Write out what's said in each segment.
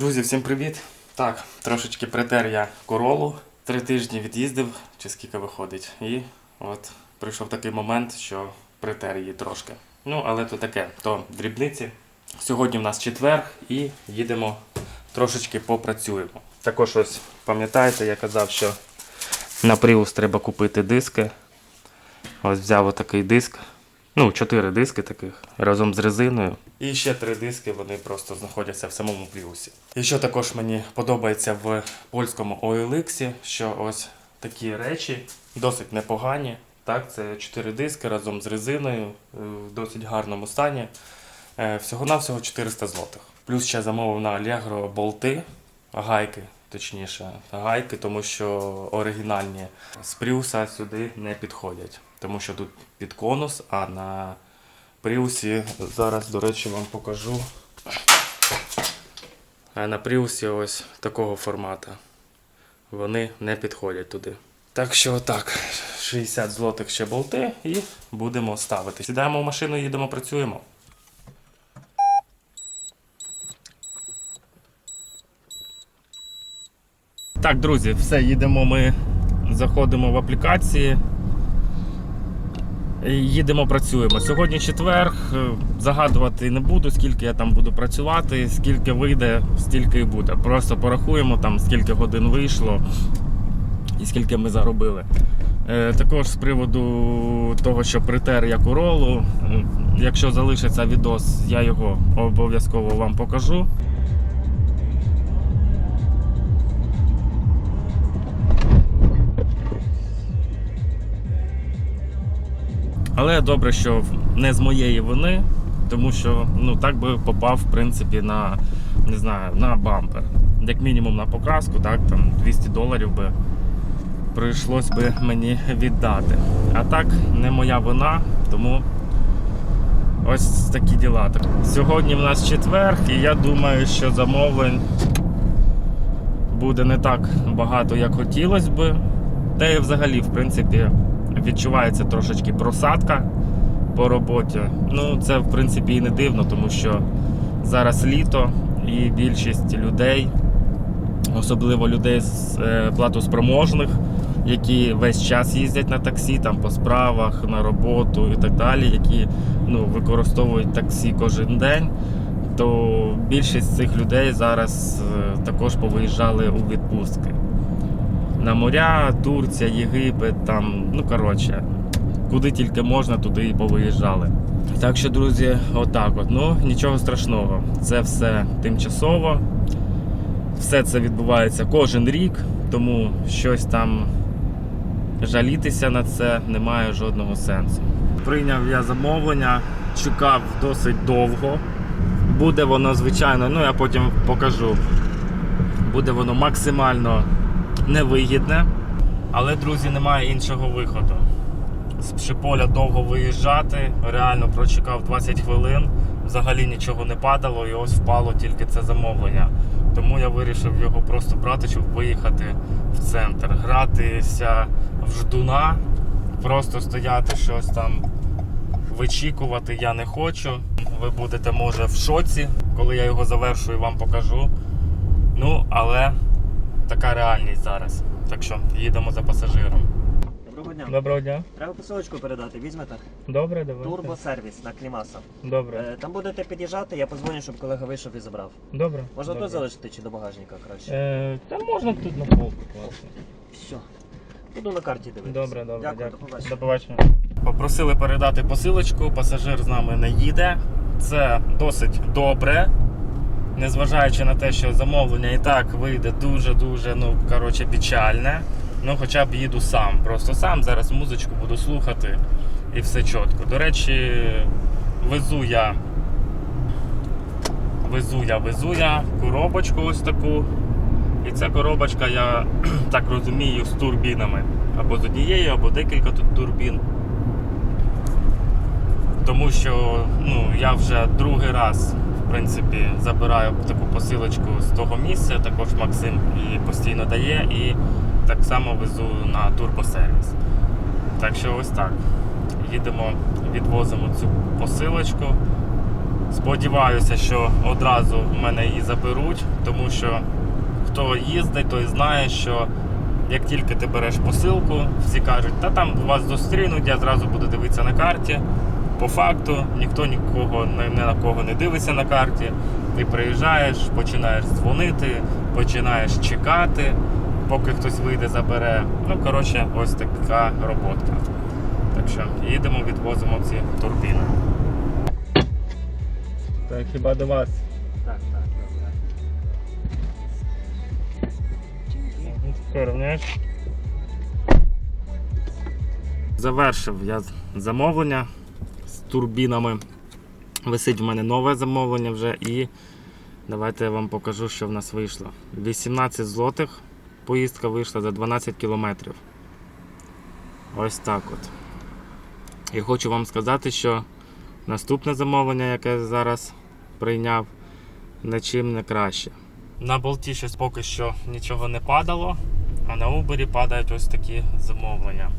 Друзі, всім привіт! Так, трошечки притер я королу. Три тижні від'їздив, чи скільки виходить. І от прийшов такий момент, що притер її трошки. Ну, але то таке, то дрібниці. Сьогодні в нас четвер і їдемо трошечки попрацюємо. Також ось пам'ятаєте, я казав, що на Prius треба купити диски. Ось взяв отакий диск. Ну, чотири диски таких разом з резиною. І ще три диски вони просто знаходяться в самому плюсі. І що також мені подобається в польському OLX, що ось такі речі досить непогані. Так, це чотири диски разом з резиною е, в досить гарному стані. Е, Всього-навсього 400 злотих. Плюс ще замовив на Allegro болти, гайки, точніше, гайки, тому що оригінальні з Пріуса сюди не підходять. Тому що тут під конус, а на Пріусі зараз, до речі, вам покажу. А на Пріусі ось такого формату. Вони не підходять туди. Так що так, 60 злотих ще болти і будемо ставити. Сідаємо в машину, їдемо, працюємо. Так, друзі, все, їдемо ми, заходимо в аплікації. Їдемо, працюємо. Сьогодні четвер. е, Загадувати не буду, скільки я там буду працювати, скільки вийде, стільки і буде. Просто порахуємо там, скільки годин вийшло і скільки ми заробили. Е, Також з приводу того, що притер я королу. е, Якщо залишиться відос, я його обов'язково вам покажу. Але добре, що не з моєї вини, тому що ну так би попав в принципі на не знаю, на бампер. Як мінімум на покраску, так, там 200 доларів би прийшлось би мені віддати. А так, не моя вина, тому ось такі діла. Сьогодні в нас четвер, і я думаю, що замовлень буде не так багато, як хотілося би. Та і взагалі, в принципі, відчувається трошечки просадка по роботі. Ну, це в принципі і не дивно, тому що зараз літо і більшість людей, особливо людей з е, платоспроможних, які весь час їздять на таксі, там по справах, на роботу і так далі, які ну, використовують таксі кожен день. То більшість цих людей зараз е, також повиїжджали у відпустки на моря, Турція, Єгипет, там, ну коротше, куди тільки можна, туди і повиїжджали. Так що, друзі, отак от. Ну, нічого страшного. Це все тимчасово. Все це відбувається кожен рік, тому щось там жалітися на це немає жодного сенсу. Прийняв я замовлення, чекав досить довго. Буде воно, звичайно, ну я потім покажу. Буде воно максимально невигідне. Але, друзі, немає іншого виходу. З Пшиполя довго виїжджати, реально прочекав 20 хвилин, взагалі нічого не падало, і ось впало тільки це замовлення. Тому я вирішив його просто брати, щоб виїхати в центр. Гратися в ждуна, просто стояти щось там вичікувати я не хочу. Ви будете, може, в шоці, коли я його завершую, вам покажу. Ну, але така реальність зараз. Так що їдемо за пасажиром. Доброго дня. Доброго дня. Треба посилочку передати, візьмете. Добре, давай. Турбосервіс на Клімаса. Добре. Е, Там будете під'їжджати, я подзвоню, щоб колега вийшов і забрав. Добре. Можна Добре. тут залишити чи до багажника краще? Е, та можна тут на полку класно. Все. Буду на карті дивитися. Добре, добре, Дякую, дякую. до побачення. До побачення. Попросили передати посилочку, пасажир з нами не їде. Це досить добре. Незважаючи на те, що замовлення і так вийде дуже-дуже ну, коротше, печальне. Ну, хоча б їду сам. Просто сам зараз музичку буду слухати і все чітко. До речі, везу я. Везу я, везу я коробочку ось таку. І ця коробочка, я так розумію, з турбінами. Або з однією, або декілька тут турбін. Тому що ну, я вже другий раз принципі, забираю таку посилочку з того місця, також Максим її постійно дає і так само везу на турбосервіс. Так що ось так. Їдемо, відвозимо цю посилочку. Сподіваюся, що одразу в мене її заберуть, тому що хто їздить, той знає, що як тільки ти береш посилку, всі кажуть, та там вас зустрінуть, я зразу буду дивитися на карті. По факту ніхто нікого ні на кого не дивиться на карті. Ти приїжджаєш, починаєш дзвонити, починаєш чекати, поки хтось вийде, забере. Ну, коротше, ось така роботка. Так що їдемо, відвозимо ці турбіни. Так, хіба до вас? Так, так, добре. Порівняєш? Завершив я замовлення турбінами. Висить в мене нове замовлення вже і давайте я вам покажу, що в нас вийшло. 18 злотих. Поїздка вийшла за 12 кілометрів. Ось так от. І хочу вам сказати, що наступне замовлення, яке я зараз прийняв, нічим не краще. На болті щось поки що нічого не падало, а на Uber падають ось такі замовлення.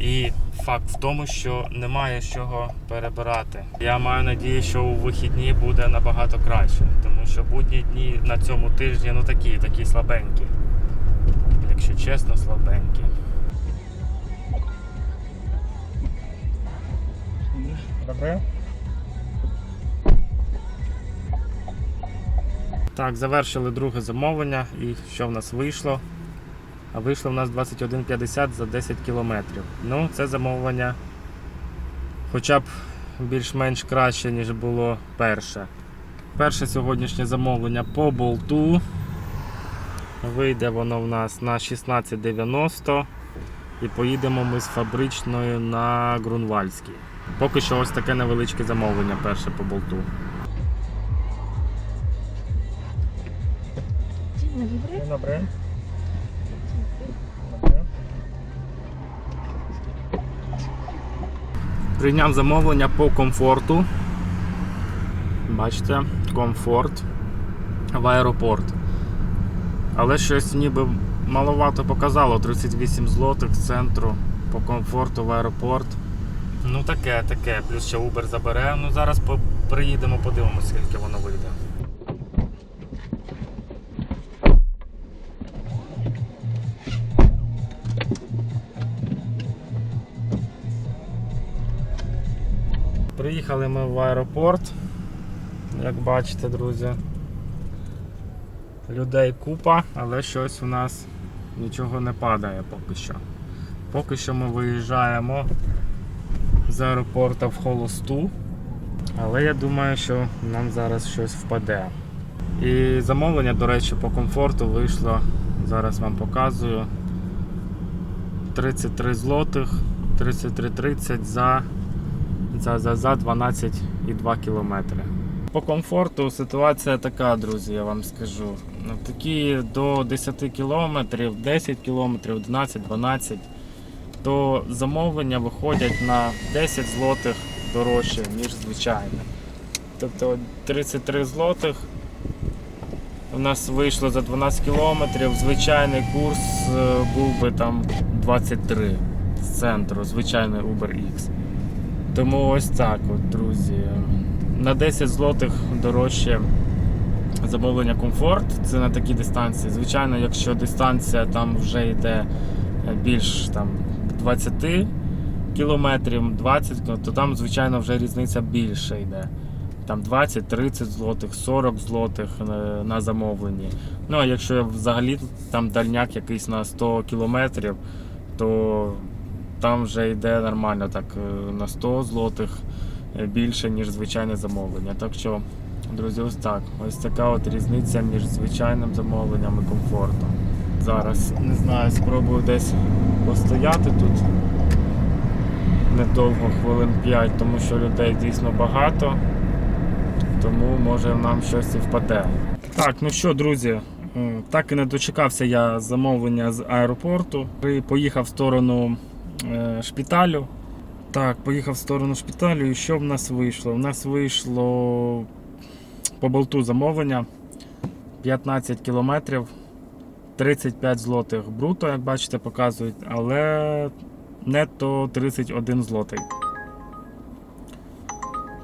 І факт в тому, що немає з чого перебирати. Я маю надію, що у вихідні буде набагато краще, тому що будні дні на цьому тижні ну такі, такі слабенькі. Якщо чесно, слабенькі. Добре. Так, завершили друге замовлення і що в нас вийшло? А вийшло в нас 21,50 за 10 кілометрів. Ну, це замовлення хоча б більш-менш краще, ніж було перше. Перше сьогоднішнє замовлення по болту. Вийде воно в нас на 16,90 і поїдемо ми з фабричною на Грунвальський. Поки що ось таке невеличке замовлення перше по болту. Dzień dobry. Dzień dobry. Прийняв замовлення по комфорту. Бачите, комфорт в аеропорт. Але щось ніби маловато показало 38 злотих з центру по комфорту в аеропорт. Ну таке, таке. Плюс ще Uber забере. Ну зараз приїдемо, подивимося, скільки воно вийде. Приїхали ми в аеропорт. Як бачите, друзі. Людей купа, але щось у нас нічого не падає поки що. Поки що ми виїжджаємо з аеропорту в холосту. Але я думаю, що нам зараз щось впаде. І замовлення, до речі, по комфорту вийшло. Зараз вам показую. 33 злотих, 33,30 за за, за, за 12,2 кілометри. По комфорту ситуація така, друзі, я вам скажу. Ну, Такі до 10 кілометрів, 10 кілометрів, 11, 12, то замовлення виходять на 10 злотих дорожче, ніж звичайне. Тобто 33 злотих у нас вийшло за 12 кілометрів. Звичайний курс е, був би там 23 з центру, звичайний Uber X. Тому ось так, от, друзі. На 10 злотих дорожче замовлення комфорт. Це на такій дистанції. Звичайно, якщо дистанція там вже йде більш там 20 кілометрів, 20, то там, звичайно, вже різниця більше йде. Там 20-30 злотих, 40 злотих е, на замовленні. Ну а якщо взагалі там дальняк якийсь на 100 кілометрів, то там вже йде нормально так е, на 100 злотих е, більше, ніж звичайне замовлення. Так що, друзі, ось так. Ось така от різниця між звичайним замовленням і комфортом. Зараз не знаю, спробую десь постояти тут недовго, хвилин 5, тому що людей дійсно багато. Тому може нам щось і впаде. Так, ну що, друзі, е, так і не дочекався я замовлення з аеропорту. Поїхав в сторону е, шпиталю. Так, поїхав в сторону шпиталю. І що в нас вийшло? У нас вийшло по болту замовлення 15 кілометрів, 35 злотих бруто, як бачите, показують, але нетто 31 злотий.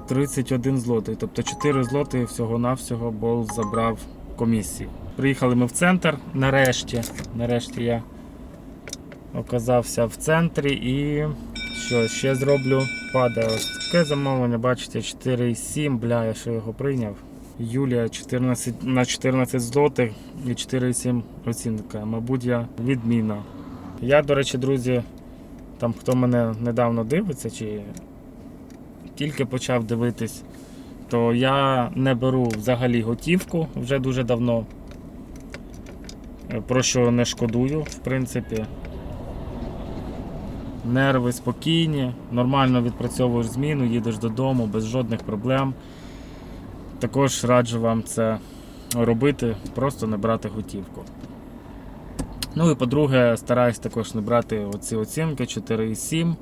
31 злотий. Тобто 4 злоти всього-навсього бол забрав комісії. Приїхали ми в центр нарешті. Нарешті я оказався в центрі і що ще зроблю? Падає ось таке замовлення, бачите, 4,7, бля, я ще його прийняв. Юлія 14, на 14 злотих і 4,7 оцінка. Мабуть, я відміна. Я, до речі, друзі, там хто мене недавно дивиться, чи тільки почав дивитись, то я не беру взагалі готівку вже дуже давно. Е, Про що не шкодую, в принципі. Нерви спокійні, нормально відпрацьовуєш зміну, їдеш додому без жодних проблем. Також раджу вам це робити, просто не брати готівку. Ну і по-друге, стараюсь також не брати оці оцінки 4,7.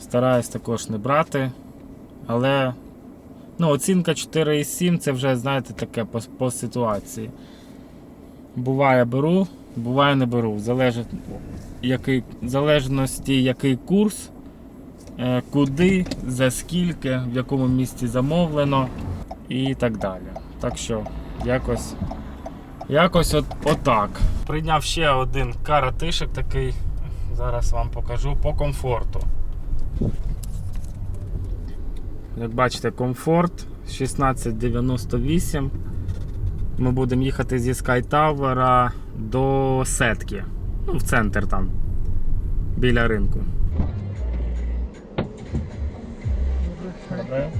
Стараюсь також не брати. Але ну, оцінка 4,7 це вже, знаєте, таке по, по ситуації. Буває беру, буває не беру. Залежить, який, залежності який курс, е, куди, за скільки, в якому місці замовлено і так далі. Так що якось, якось от, отак. Прийняв ще один каратишик такий. Зараз вам покажу по комфорту. Як бачите, комфорт 1698. Ми будемо їхати зі Sky Tower до сетки. Ну, в центр там. Біля ринку. Добре.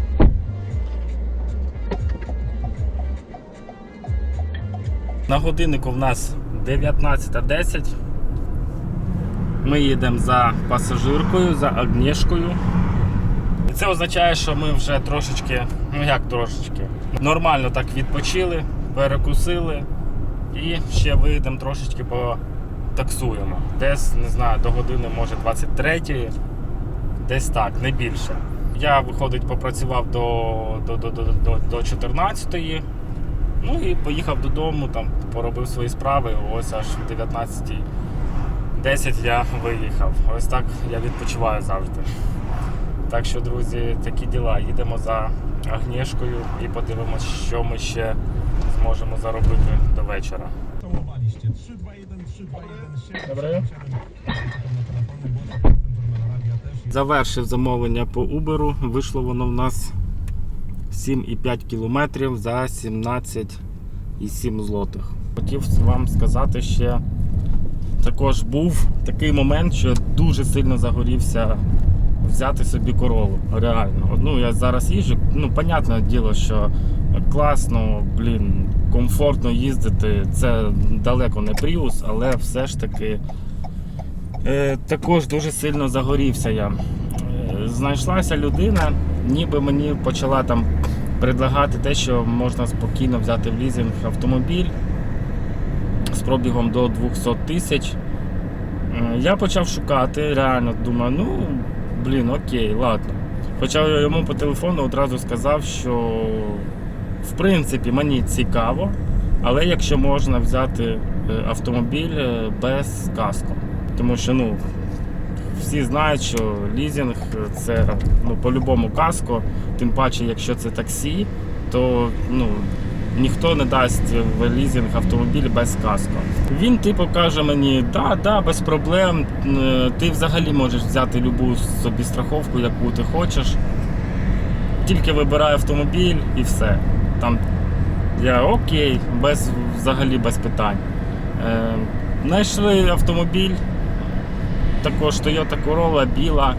На годиннику в нас 19.10. Ми їдемо за пасажиркою, за Агнєшкою. І це означає, що ми вже трошечки, ну як трошечки, нормально так відпочили, перекусили і ще вийдемо трошечки потаксуємо. Десь, не знаю, до години, може 23 десь так, не більше. Я, виходить, попрацював до, до, до, до, до, до 14-ї. Ну і поїхав додому, там поробив свої справи. Ось аж в 19.10 я виїхав. Ось так я відпочиваю завжди. Так що, друзі, такі діла. Їдемо за Агнєшкою і подивимося, що ми ще зможемо заробити до вечора. Czołowaliście. 3, 2, 1, 3, 2, 1, 7, Добре. 7, 7. Czekam na telefony, bo to Normal Arabia też. Завершив замовлення по Uber. Вийшло воно в нас 7,5 кілометрів за 17,7 злотих. Хотів вам сказати ще. Також був такий момент, що я дуже сильно загорівся взяти собі королу. Реально. Ну, я зараз їжджу, ну, понятне діло, що класно, блін, комфортно їздити. Це далеко не Prius, але все ж таки Е, також дуже сильно загорівся я. Е, Знайшлася людина, ніби мені почала там предлагати те, що можна спокійно взяти в лізинг автомобіль з пробігом до 200 тисяч. Е, Я почав шукати, реально думаю, ну блін, окей, ладно. Хоча йому по телефону одразу сказав, що в принципі мені цікаво, але якщо можна взяти е, автомобіль е, без каску. Тому що ну, всі знають, що лізинг це ну, по-любому каско, тим паче, якщо це таксі, то ну, ніхто не дасть в лізинг автомобіль без каско. Він типу каже мені, да, да, без проблем, е, ти взагалі можеш взяти любу собі страховку, яку ти хочеш. Тільки вибирай автомобіль і все. Там я окей, без, взагалі без питань. Е, знайшли автомобіль, також Toyota Corolla біла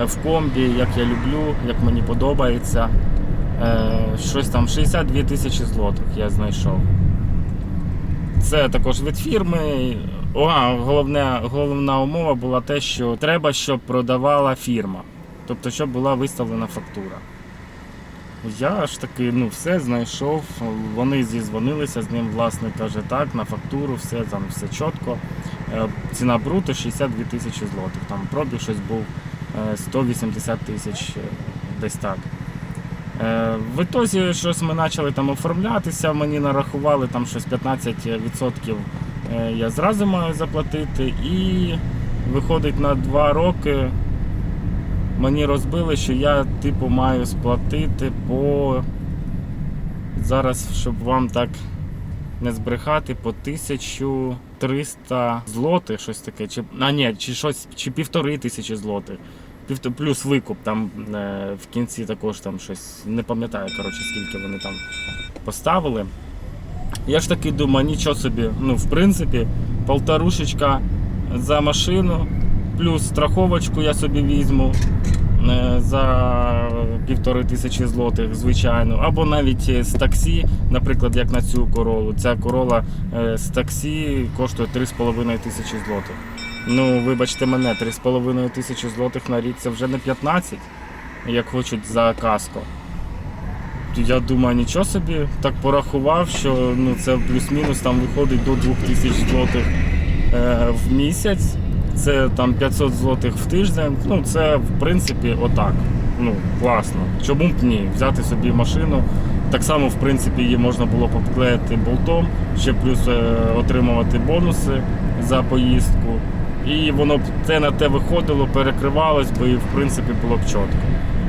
е, в комбі, як я люблю, як мені подобається. Е, Щось там 62 тисячі злотих я знайшов. Це також від фірми. О, головне, головна умова була те, що треба, щоб продавала фірма. Тобто, щоб була виставлена фактура. Я ж таки ну, все знайшов. Вони зізвонилися з ним, власник каже, так, на фактуру, все там все чітко. Е, Ціна бруто 62 тисячі злотих. Там пробіг щось був е, 180 тисяч е, десь так. Е, В ітозі щось ми почали там оформлятися, мені нарахували там щось 15% е, я зразу маю заплатити. І виходить на 2 роки мені розбили, що я типу маю сплатити по. Зараз, щоб вам так не збрехати, по 1300 злотих, щось таке. Чи, а ні, чи щось, чи півтори тисячі злотих. Плюс викуп там е, в кінці також там щось. Не пам'ятаю, коротше, скільки вони там поставили. Я ж таки думаю, нічого собі, ну, в принципі, полторушечка за машину, плюс страховочку я собі візьму е, за півтори тисячі злотих, звичайно. Або навіть з таксі, наприклад, як на цю королу. Ця корола е, з таксі коштує 3,5 тисячі злотих. Ну, вибачте мене, 3,5 тисячі злотих на рік це вже не 15, як хочуть за каско. Я думаю, нічого собі так порахував, що ну, це плюс-мінус там виходить до 2000 злотих е, в місяць. Це там 500 злотих в тиждень. Ну, це в принципі отак. Ну, класно. Чому б ні? Взяти собі машину. Так само, в принципі, її можна було поклеїти болтом, ще плюс е, отримувати бонуси за поїздку. І воно б те на те виходило, перекривалось би і в принципі було б чітко.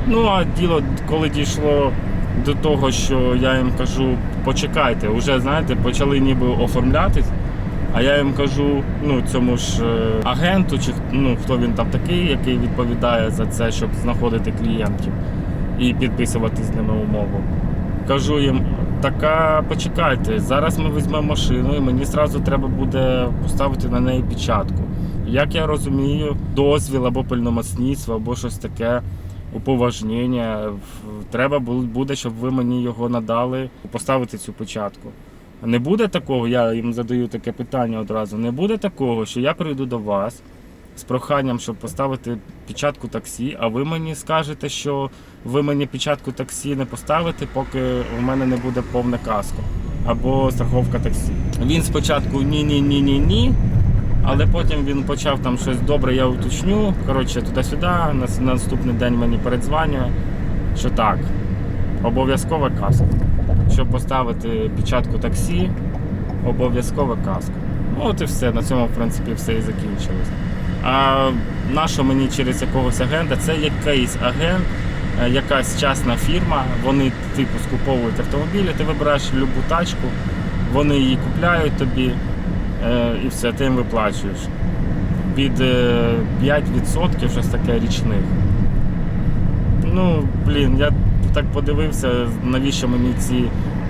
Ну а діло, коли дійшло до того, що я їм кажу, почекайте, вже знаєте, почали ніби оформлятись. А я їм кажу, ну цьому ж е, агенту, чи ну хто він там такий, який відповідає за це, щоб знаходити клієнтів і підписувати з ними умову. Кажу їм, така почекайте, зараз ми візьмемо машину і мені зразу треба буде поставити на неї печатку. Як я розумію, дозвіл або пильномасництво, або щось таке, уповажнення. Треба буде, щоб ви мені його надали, поставити цю печатку. Не буде такого, я їм задаю таке питання одразу. Не буде такого, що я прийду до вас з проханням, щоб поставити печатку таксі, а ви мені скажете, що ви мені печатку таксі не поставите, поки у мене не буде повне каско або страховка таксі. Він спочатку ні, ні, ні, ні. Але потім він почав там щось добре, я уточню. Коротше, туди-сюди. На, на наступний день мені передзванює, що так, обов'язкова каска. Щоб поставити печатку таксі, обов'язкове каско. Ну, От і все. На цьому, в принципі, все і закінчилось. А на що мені через якогось агента? Це якийсь агент, е, якась частна фірма. Вони типу скуповують автомобілі, ти вибираєш любу тачку, вони її купляють тобі е, і все, ти їм виплачуєш. Під е, 5% щось таке річних. Ну, блін, я так подивився, навіщо мені ці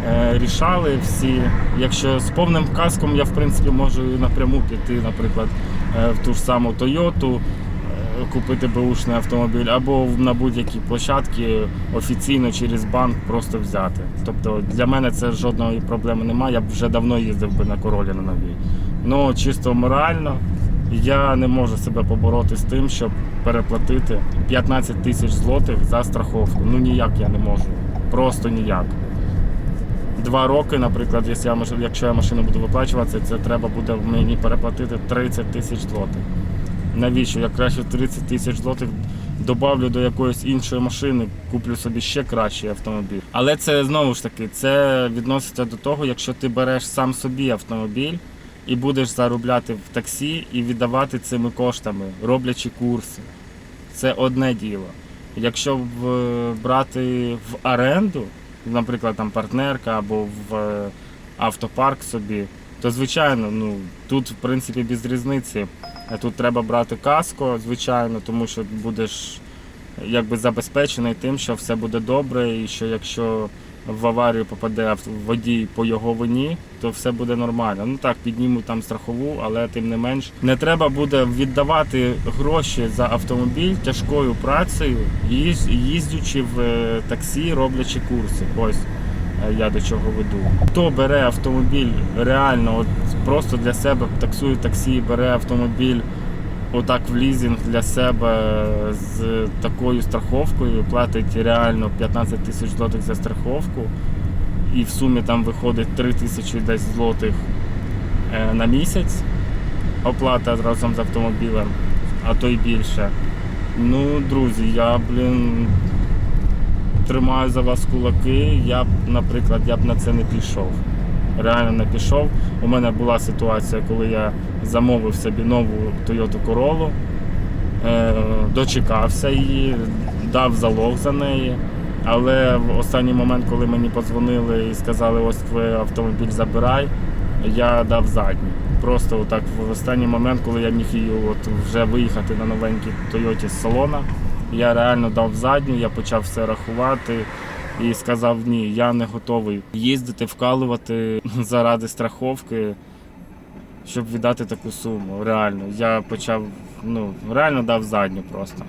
е, рішали всі. Якщо з повним каском я в принципі можу напряму піти, наприклад, е, в ту ж саму Тойоту, е, купити беушний автомобіль, або на будь-якій площадці офіційно через банк просто взяти. Тобто для мене це жодної проблеми немає. Я б вже давно їздив би на королі на новій. Ну чисто морально. Я не можу себе побороти з тим, щоб переплатити 15 тисяч злотих за страховку. Ну ніяк я не можу. Просто ніяк. Два роки, наприклад, якщо я, машину буду виплачувати, це треба буде мені переплатити 30 тисяч злотих. Навіщо? Я краще 30 тисяч злотих добавлю до якоїсь іншої машини, куплю собі ще кращий автомобіль. Але це знову ж таки, це відноситься до того, якщо ти береш сам собі автомобіль і будеш заробляти в таксі і віддавати цими коштами, роблячи курси. Це одне діло. Якщо брати в оренду, наприклад, там партнерка або в е, автопарк собі, то звичайно, ну тут в принципі без різниці. Тут треба брати каско, звичайно, тому що будеш якби забезпечений тим, що все буде добре, і що якщо в аварію попаде водій по його вині, то все буде нормально. Ну так, піднімуть там страхову, але тим не менш не треба буде віддавати гроші за автомобіль тяжкою працею, їз- їздячи в е, таксі, роблячи курси. Ось е, я до чого веду. Хто бере автомобіль реально, от просто для себе таксує таксі, бере автомобіль отак в лізинг для себе з такою страховкою, платить реально 15 тисяч злотих за страховку, і в сумі там виходить 3 тисячі десь злотих е, на місяць оплата разом з автомобілем, а то й більше. Ну, друзі, я, блін, тримаю за вас кулаки. Я б, наприклад, я б на це не пішов. Реально не пішов. У мене була ситуація, коли я замовив собі нову Toyota Corolla. Е, дочекався її, дав залог за неї. Але в останній момент, коли мені подзвонили і сказали, ось твій автомобіль забирай, я дав задню. Просто так в останній момент, коли я міг її от вже виїхати на новенькій Тойоті з салона, я реально дав задню, я почав все рахувати і сказав: ні, я не готовий їздити, вкалувати заради страховки, щоб віддати таку суму. Реально, я почав, ну реально дав задню просто.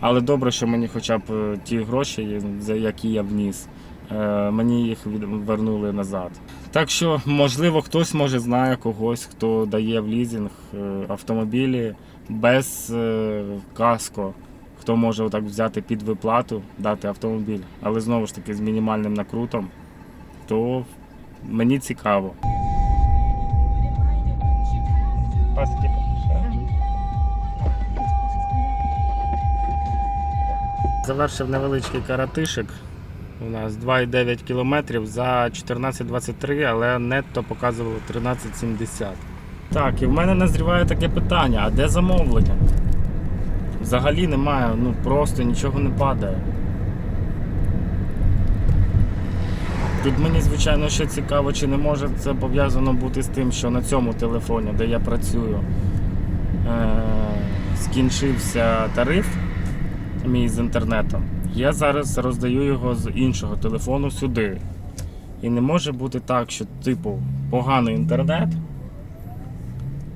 Але добре, що мені хоча б е, ті гроші, які я вніс, е, мені їх вернули назад. Так що, можливо, хтось може знає когось, хто дає в лізинг е, автомобілі без каско, хто може отак взяти під виплату, дати автомобіль, але знову ж таки з мінімальним накрутом, то мені цікаво. Завершив невеличкий каратишик. У нас 2,9 км за 14,23, але нетто показувало 13,70. Так, і в мене назріває таке питання: а де замовлення? Взагалі немає, ну просто нічого не падає. Тут мені, звичайно, ще цікаво, чи не може це пов'язано бути з тим, що на цьому телефоні, де я працюю, е- скінчився тариф мій з інтернетом. Я зараз роздаю його з іншого телефону сюди. І не може бути так, що, типу, поганий інтернет,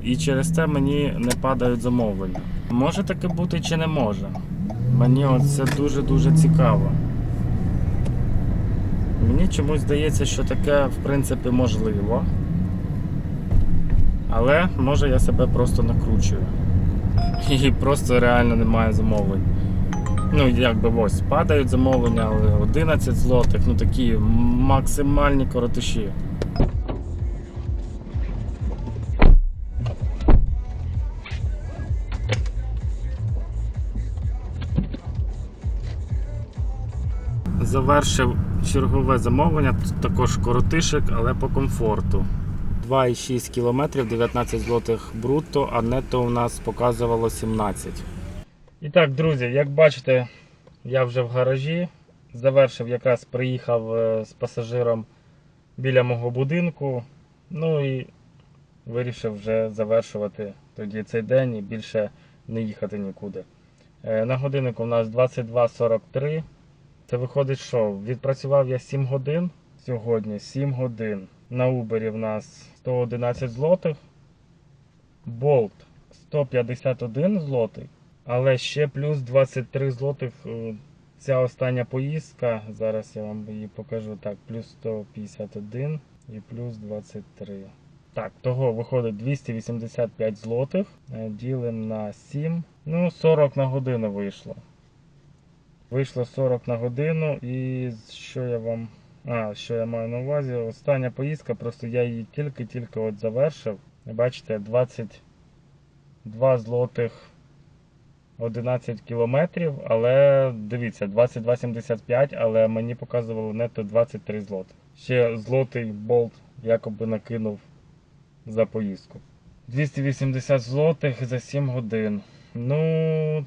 і через це мені не падають замовлення. Може таке бути чи не може? Мені це дуже-дуже цікаво. Мені чомусь здається, що таке в принципі можливо. Але може я себе просто накручую. І просто реально немає замовлень. Ну, якби ось падають замовлення, але 11 злотих, ну такі максимальні коротиші. Завершив чергове замовлення, тут також коротишик, але по комфорту. 2,6 км, 19 злотих брутто, а нетто у нас показувало 17. І так, друзі, як бачите, я вже в гаражі. Завершив, якраз приїхав е, з пасажиром біля мого будинку. Ну і вирішив вже завершувати тоді цей день і більше не їхати нікуди. Е, На годиннику у нас 22.43. Це виходить, що відпрацював я 7 годин сьогодні, 7 годин. На Uber в нас 111 злотих. Болт 151 злотий. Але ще плюс 23 злотих е, ця остання поїздка. Зараз я вам її покажу. Так, плюс 151 і плюс 23. Так, того виходить 285 злотих. Е, Ділимо на 7. Ну, 40 на годину вийшло. Вийшло 40 на годину і що я вам. А, що я маю на увазі? Остання поїздка, просто я її тільки-тільки от завершив. Бачите, 22 злотих 11 кілометрів, але дивіться, 22,75, але мені показувало нето 23 злоти. Ще злотий болт якоби накинув за поїздку. 280 злотих за 7 годин. Ну,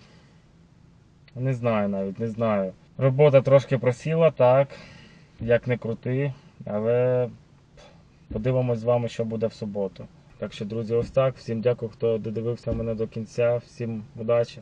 не знаю навіть, не знаю. Робота трошки просіла, так, як не крути, але подивимось з вами, що буде в суботу. Так що, друзі, ось так. Всім дякую, хто додивився мене до кінця. Всім удачі.